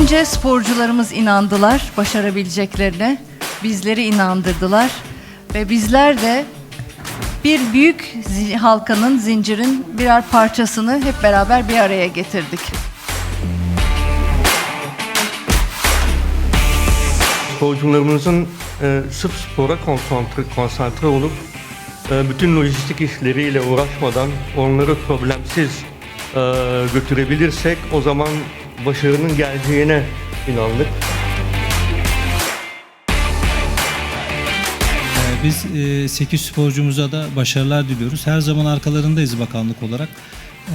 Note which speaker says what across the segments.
Speaker 1: Önce sporcularımız inandılar başarabileceklerine. Bizleri inandırdılar. Ve bizler de bir büyük halkanın, zincirin birer parçasını hep beraber bir araya getirdik.
Speaker 2: Sporcularımızın e, sırf spora konsantre, konsantre olup e, bütün lojistik işleriyle uğraşmadan onları problemsiz e, götürebilirsek o zaman başarının geleceğine inandık.
Speaker 3: Ee, Biz 8 sporcumuza da başarılar diliyoruz. Her zaman arkalarındayız bakanlık olarak.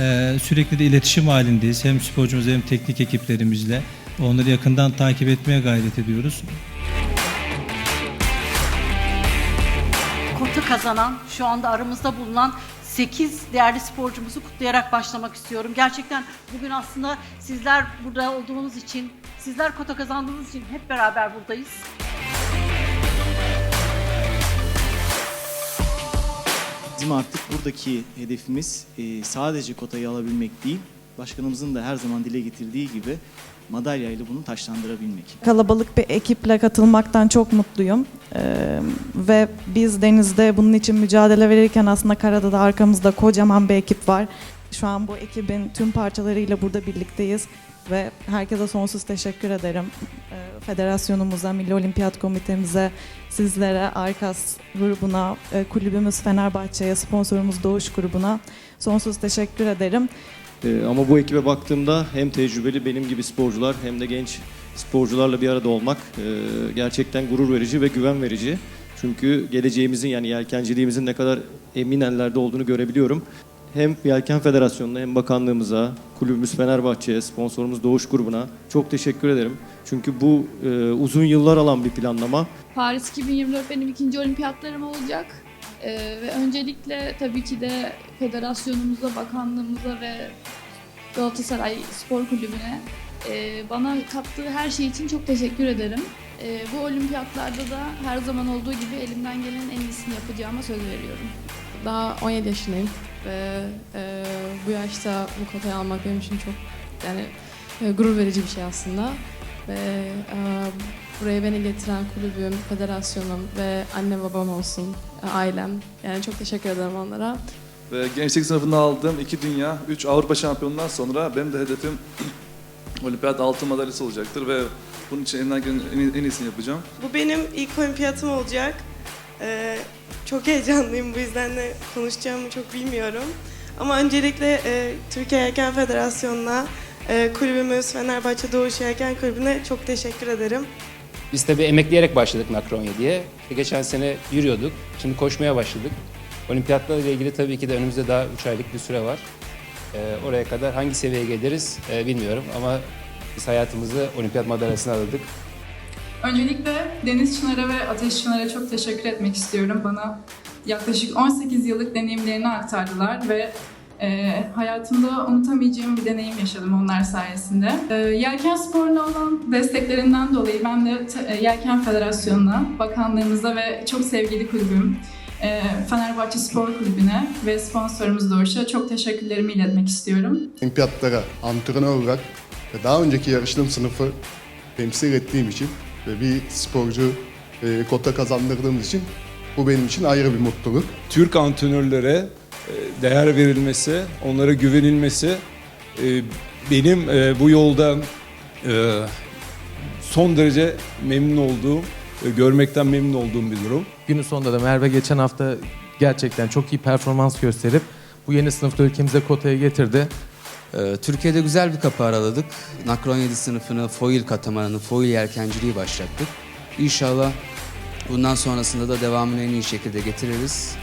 Speaker 3: Ee, Sürekli de iletişim halindeyiz. Hem sporcumuz hem teknik ekiplerimizle. Onları yakından takip etmeye gayret ediyoruz.
Speaker 4: kota kazanan, şu anda aramızda bulunan 8 değerli sporcumuzu kutlayarak başlamak istiyorum. Gerçekten bugün aslında sizler burada olduğunuz için, sizler kota kazandığınız için hep beraber buradayız.
Speaker 5: Bizim artık buradaki hedefimiz e, sadece kotayı alabilmek değil, başkanımızın da her zaman dile getirdiği gibi madalyayla bunu taşlandırabilmek.
Speaker 6: Kalabalık bir ekiple katılmaktan çok mutluyum. Ee, ve biz denizde bunun için mücadele verirken aslında karada da arkamızda kocaman bir ekip var. Şu an bu ekibin tüm parçalarıyla burada birlikteyiz ve herkese sonsuz teşekkür ederim. Ee, federasyonumuza, Milli Olimpiyat Komitemize, sizlere, Arkas grubuna, e, kulübümüz Fenerbahçe'ye, sponsorumuz Doğuş grubuna sonsuz teşekkür ederim.
Speaker 7: Ee, ama bu ekibe baktığımda hem tecrübeli benim gibi sporcular hem de genç sporcularla bir arada olmak e, gerçekten gurur verici ve güven verici. Çünkü geleceğimizin yani yelkenciliğimizin ne kadar emin ellerde olduğunu görebiliyorum. Hem Yelken Federasyonu'na hem bakanlığımıza, kulübümüz Fenerbahçe'ye, sponsorumuz Doğuş Grubu'na çok teşekkür ederim. Çünkü bu e, uzun yıllar alan bir planlama.
Speaker 8: Paris 2024 benim ikinci olimpiyatlarım olacak. Ee, ve öncelikle tabii ki de federasyonumuza, bakanlığımıza ve Galatasaray Spor Kulübü'ne e, bana kattığı her şey için çok teşekkür ederim. E, bu olimpiyatlarda da her zaman olduğu gibi elimden gelenin en iyisini yapacağıma söz veriyorum.
Speaker 9: Daha 17 yaşındayım ve e, bu yaşta bu kotayı almak benim için çok yani e, gurur verici bir şey aslında. Ve e, buraya beni getiren kulübüm, federasyonum ve anne babam olsun, e, ailem. Yani çok teşekkür ederim onlara.
Speaker 10: Ve gençlik sınıfında aldığım iki dünya, üç Avrupa şampiyonundan sonra benim de hedefim olimpiyat altın madalyası olacaktır ve bunun için elimden gelen en, en iyisini yapacağım.
Speaker 11: Bu benim ilk olimpiyatım olacak. Ee, çok heyecanlıyım bu yüzden de konuşacağımı çok bilmiyorum. Ama öncelikle e, Türkiye Yelken Federasyonu'na, e, kulübümüz Fenerbahçe Doğuş Yelken Kulübü'ne çok teşekkür ederim.
Speaker 12: Biz tabii emekleyerek başladık Nakron 7'ye. Geçen sene yürüyorduk, şimdi koşmaya başladık. Olimpiyatlarla ile ilgili tabii ki de önümüzde daha 3 aylık bir süre var. Ee, oraya kadar hangi seviyeye geliriz e, bilmiyorum ama biz hayatımızı olimpiyat madalyasına adadık.
Speaker 8: Öncelikle Deniz Çınar'a ve Ateş Çınar'a çok teşekkür etmek istiyorum. Bana yaklaşık 18 yıllık deneyimlerini aktardılar ve e, hayatımda unutamayacağım bir deneyim yaşadım onlar sayesinde. E, Yelken sporuna olan desteklerinden dolayı ben de e, Yelken Federasyonu'na, bakanlığımıza ve çok sevgili kulübüm e, Fenerbahçe Spor Kulübü'ne ve sponsorumuz Doğuş'a çok teşekkürlerimi iletmek istiyorum.
Speaker 13: olimpiyatlara antrenör olarak ve daha önceki yarıştığım sınıfı temsil ettiğim için ve bir sporcu e, kota kazandırdığımız için bu benim için ayrı bir mutluluk.
Speaker 14: Türk antrenörlere e, değer verilmesi, onlara güvenilmesi e, benim e, bu yolda e, son derece memnun olduğum, görmekten memnun olduğum bir durum.
Speaker 15: Günün sonunda da Merve geçen hafta gerçekten çok iyi performans gösterip bu yeni sınıfta ülkemize kotaya getirdi.
Speaker 16: Ee, Türkiye'de güzel bir kapı araladık. Nakron 7 sınıfını, foil katamarını, foil yelkenciliği başlattık. İnşallah bundan sonrasında da devamını en iyi şekilde getiririz.